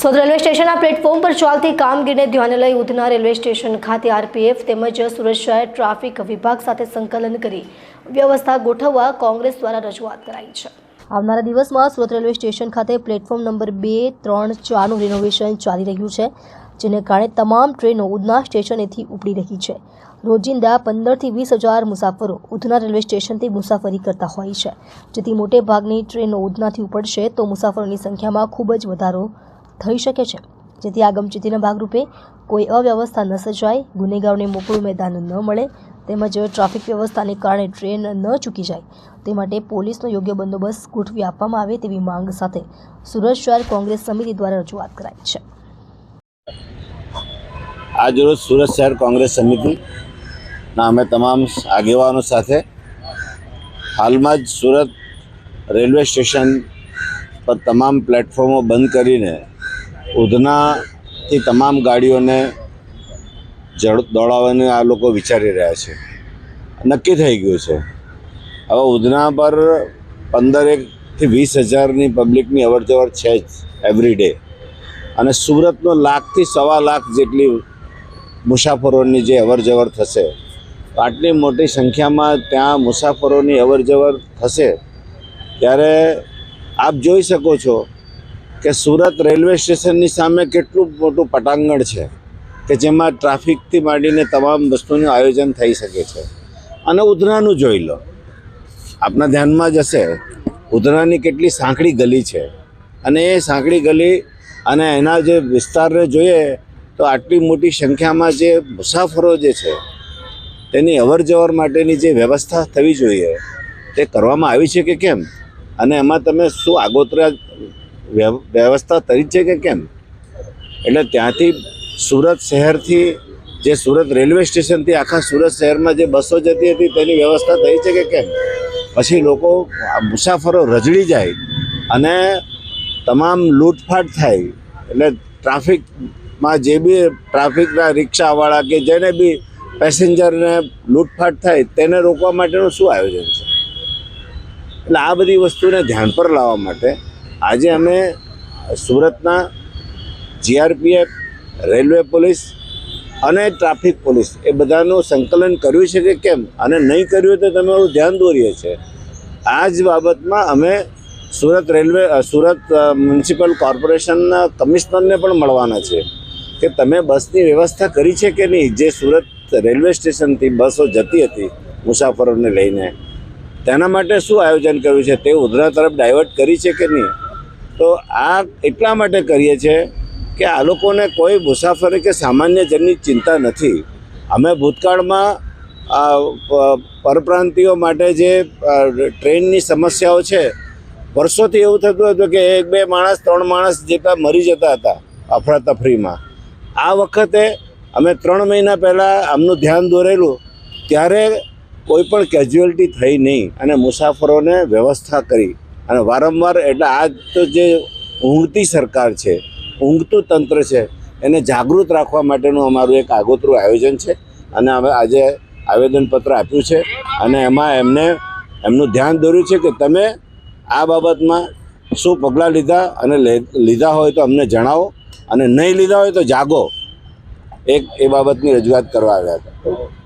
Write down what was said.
સોદ railway સ્ટેશનના platform પર ચાલતી કામગીરીને ધ્યાને લઈ ઉધના રેલવે સ્ટેશન ખાતે આરપીએફ તેમજ શહેર ટ્રાફિક વિભાગ સાથે સંકલન કરી વ્યવસ્થા ગોઠવવા કોંગ્રેસ દ્વારા રજૂઆત કરાઈ છે. આવનારા દિવસમાં સુરત રેલવે સ્ટેશન ખાતે પ્લેટફોર્મ નંબર બે, ત્રણ, ચારનું રિનોવેશન ચાલી રહ્યું છે, જેને કારણે તમામ ટ્રેનો ઉધના સ્ટેશનેથી ઉપડી રહી છે. રોજિંદા પંદરથી વીસ હજાર મુસાફરો ઉધના રેલવે સ્ટેશનથી મુસાફરી કરતા હોય છે. જેથી મોટે ભાગની ટ્રેનો ઉધનાથી ઉપડશે તો મુસાફરોની સંખ્યામાં ખૂબ જ વધારો થઈ શકે છે. જેથી આગમચેતીના ભાગરૂપે કોઈ અવ્યવસ્થા ન સર્જાય, ગુનેગારોને મોકળું મેદાન ન મળે, તેમજ ટ્રાફિક વ્યવસ્થાને કારણે ટ્રેન ન ચૂકી જાય. તે માટે પોલીસનો યોગ્ય બંદોબસ્ત ગોઠવી આપવામાં આવે તેવી માંગ સાથે સુરત શહેર કોંગ્રેસ સમિતિ દ્વારા રજૂઆત કરાઈ છે. આજરોજ સુરત શહેર કોંગ્રેસ સમિતિના અમે તમામ આગેવાનો સાથે હાલમાં જ સુરત રેલવે સ્ટેશન પર તમામ પ્લેટફોર્મો બંધ કરીને ઉધનાથી તમામ ગાડીઓને જડ દોડાવવાનું આ લોકો વિચારી રહ્યા છે. નક્કી થઈ ગયું છે. હવે ઉધના પર પંદર એકથી વીસ હજારની પબ્લિકની અવરજવર છે જ એવરી ડે અને સુરતનો લાખથી સવા લાખ જેટલી મુસાફરોની જે અવરજવર થશે, આટલી મોટી સંખ્યામાં ત્યાં મુસાફરોની અવરજવર થશે, ત્યારે આપ જોઈ શકો છો કે સુરત રેલવે સ્ટેશનની સામે કેટલું મોટું પટાંગણ છે કે જેમાં ટ્રાફિકથી માંડીને તમામ વસ્તુનું આયોજન થઈ શકે છે. અને ઉધનાનું જોઈ લો. આપના ધ્યાનમાં જ હશે. ઉધનાની કેટલી સાંકડી ગલી છે. અને એ સાંકડી ગલી અને એના જે વિસ્તારને જોઈએ તો આટલી મોટી સંખ્યામાં જે મુસાફરો જે છે, તેની અવર જવર માટેની જે વ્યવસ્થા થવી જોઈએ, તે કરવામાં આવી છે કે કેમ? અને એમાં તમે શું આગોતરા વ્યવસ્થા તરી છે કે કેમ? એટલે ત્યાંથી સુરત શહેરથી જે સુરત રેલવે સ્ટેશનથી આખા સુરત શહેરમાં જે બસો જતી હતી તેની વ્યવસ્થા થઈ છે કે કેમ? પછી લોકો મુસાફરો રજડી જાય અને તમામ લૂંટફાટ થાય. એટલે ટ્રાફિકમાં જે બી ટ્રાફિકના રિક્ષાવાળા કે જેને બી પેસેન્જરને લૂંટફાટ થાય તેને રોકવા માટેનું શું આયોજન છે? એટલે આ બધી વસ્તુને ધ્યાન પર લાવવા માટે આજે અમે સુરતના જીઆરપીએફ, રેલવે પોલીસ અને ટ્રાફિક પોલીસ એ બધાનું સંકલન કર્યું છે કે કેમ? અને નહીં કર્યું તો તમે ધ્યાન દોરીએ છે. આ જ બાબતમાં અમે સુરત રેલવે સુરત મ્યુનિસિપલ કોર્પોરેશનના કમિશનરને પણ મળવાના છે કે તમે બસની વ્યવસ્થા કરી છે કે નહીં? જે સુરત રેલવે સ્ટેશનથી બસો જતી હતી મુસાફરોને લઈને. તેના માટે શું આયોજન કર્યું છે? તે ઉધના તરફ ડાયવર્ટ કરી છે કે નહીં? તો આ એટલા માટે કરીએ છીએ કે આ લોકોને કોઈ મુસાફરી કે સામાન્ય જનની ચિંતા નથી. અમે ભૂતકાળમાં પરપ્રાંતિઓ માટે જે ટ્રેનની સમસ્યાઓ છે, વર્ષોથી એવું થતું હતું કે એક, બે માણસ, ત્રણ માણસ જેટલા મરી જતા હતા અફરાતફરીમાં આ વખતે અમે ત્રણ મહિના પહેલાં આમનું ધ્યાન દોરેલું, ત્યારે કોઈ પણ કેઝ્યુઅલ્ટી થઈ નહીં અને મુસાફરોને વ્યવસ્થા કરી. અને વારંવાર એટલે આ તો જે ઊંઘતી સરકાર છે, ઊંઘતું તંત્ર છે, એને જાગૃત રાખવા માટેનું અમારું એક આગોતરું આયોજન છે. અને હવે આજે આવેદનપત્ર આપ્યું છે અને એમાં એમને એમનું ધ્યાન દોર્યું છે કે તમે આ બાબતમાં શું પગલાં લીધા અને લીધા હોય તો અમને જણાવો અને નહીં લીધા હોય તો જાગો. એક એ બાબતની રજૂઆત કરવા આવ્યા હતા.